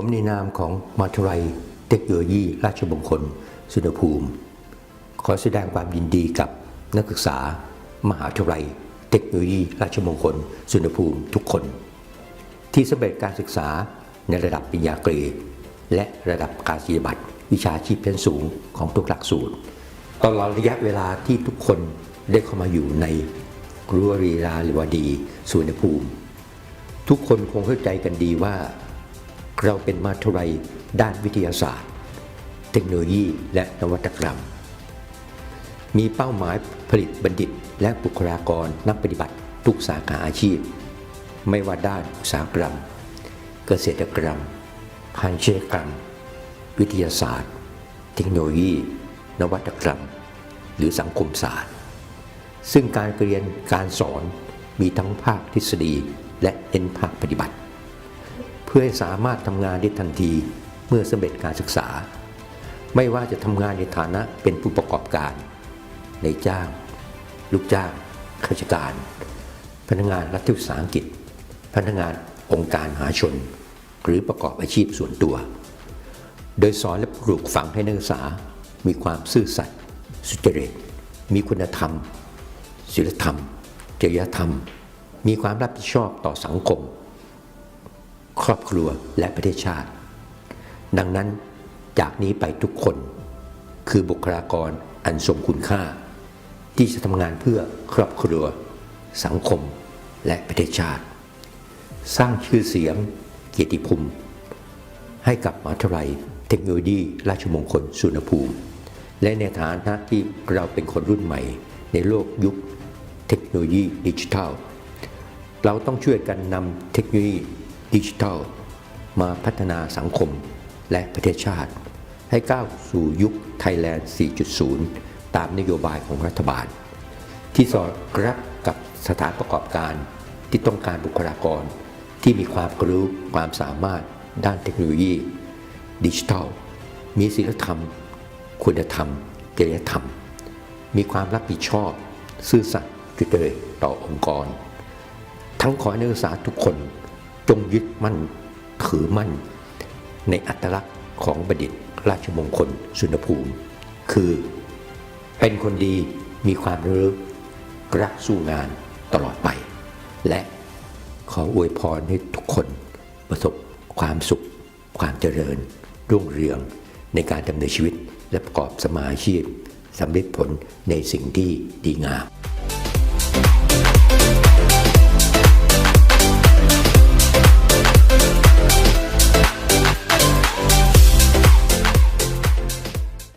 มในนามของมหาทยาลัยเทคโนโลยีราชมงคล สุนทรภูมิ ขอแสดงความยินดีกับนักศึกษา มหาวิทยาลัย เทคโนโลยี ราชมงคล สุนทรภูมิทุกคน ที่สำเร็จการศึกษาในระดับปริญญาตรีและระดับการศิบัตรวิชาชีพชั้นสูงของทุกหลักสูตรตลอดระยะเวลาที่ทุกคนได้เข้ามาอยู่ในกรัวรีราหรือวดีสุวรรภูมิ ทุกคนคงเข้าใจกันดีว่า เราเป็นมหาวิทยาลัยด้านวิทยาศาสตร์ เทคโนโลยีและนวัตกรรม มีเป้าหมายผลิตบัณฑิต และบุคลากรนักปฏิบัติทุกสาขาอาชีพ ไม่ว่าด้านอุตสาหกรรม เกษตรกรรมพันเชกรรม วิทยาศาสตร์ เทคโนโลยี นวัตกรรม หรือสังคมศาสตร์ ซึ่งการเรียนการสอนมีทั้งภาคทฤษฎีและเน้นภาคปฏิบัติ พื่อให้สามารถทำงานได้ทันทีเมื่อสำเร็จการศึกษา ไม่ว่าจะทำงานในฐานะเป็นผู้ประกอบการ ในจ้าง ลูกจ้างข้าราชการ พนักงานรัฐวิสาหกิจ พนักงานองค์การมหาชน หรือประกอบอาชีพส่วนตัว โดยสอนและปลูกฝังให้นักศึกษา มีความซื่อสัตย์สุจริต มีคุณธรรมศีลธรรม จริยธรรม มีความรับผิดชอบต่อสังคม ครอบครัวและประเทศชาติ ดังนั้นจากนี้ไปทุกคน คือบุคลากรอันสมคุณค่า ที่จะทำงานเพื่อครอบครัว สังคมและประเทศชาติ สร้างชื่อเสียงเกียรติภูมิ ให้กับมหาวิทยาลัยเทคโนโลยีราชมงคลสุวรรภูมิ และในฐานะที่เราเป็นคนรุ่นใหม่ ในโลกยุคเทคโนโลยีดิจิทัล เราต้องช่วยกันนำเทคโนโลยี ดิจิทัล มาพัฒนาสังคมและประเทศชาติ ให้ก้าวสู่ยุคไทยแลนด์ 4.0 ตามนโยบายของรัฐบาล ที่สอดรับกับสถานประกอบการที่ต้องการบุคลากร ที่มีความรู้ความสามารถด้านเทคโนโลยี ดิจิทัล มีศีลธรรม คุณธรรมจริยธรรม มีความรับผิดชอบ ซื่อสัตย์จุจริตต่อองค์กร ทั้งขอให้นักศึกษาทุกคน จงยึดมั่นถือมั่น ในอัตลักษณ์ของบัณฑิตราชมงคลสุนทรภูมิ คือเป็นคนดีมีความรู้รักสู้งานตลอดไป และขออวยพรให้ทุกคนประสบความสุข ความเจริญ รุ่งเรืองในการดำเนินชีวิตและประกอบสมาอาชีพสำเร็จผลในสิ่งที่ดีงาม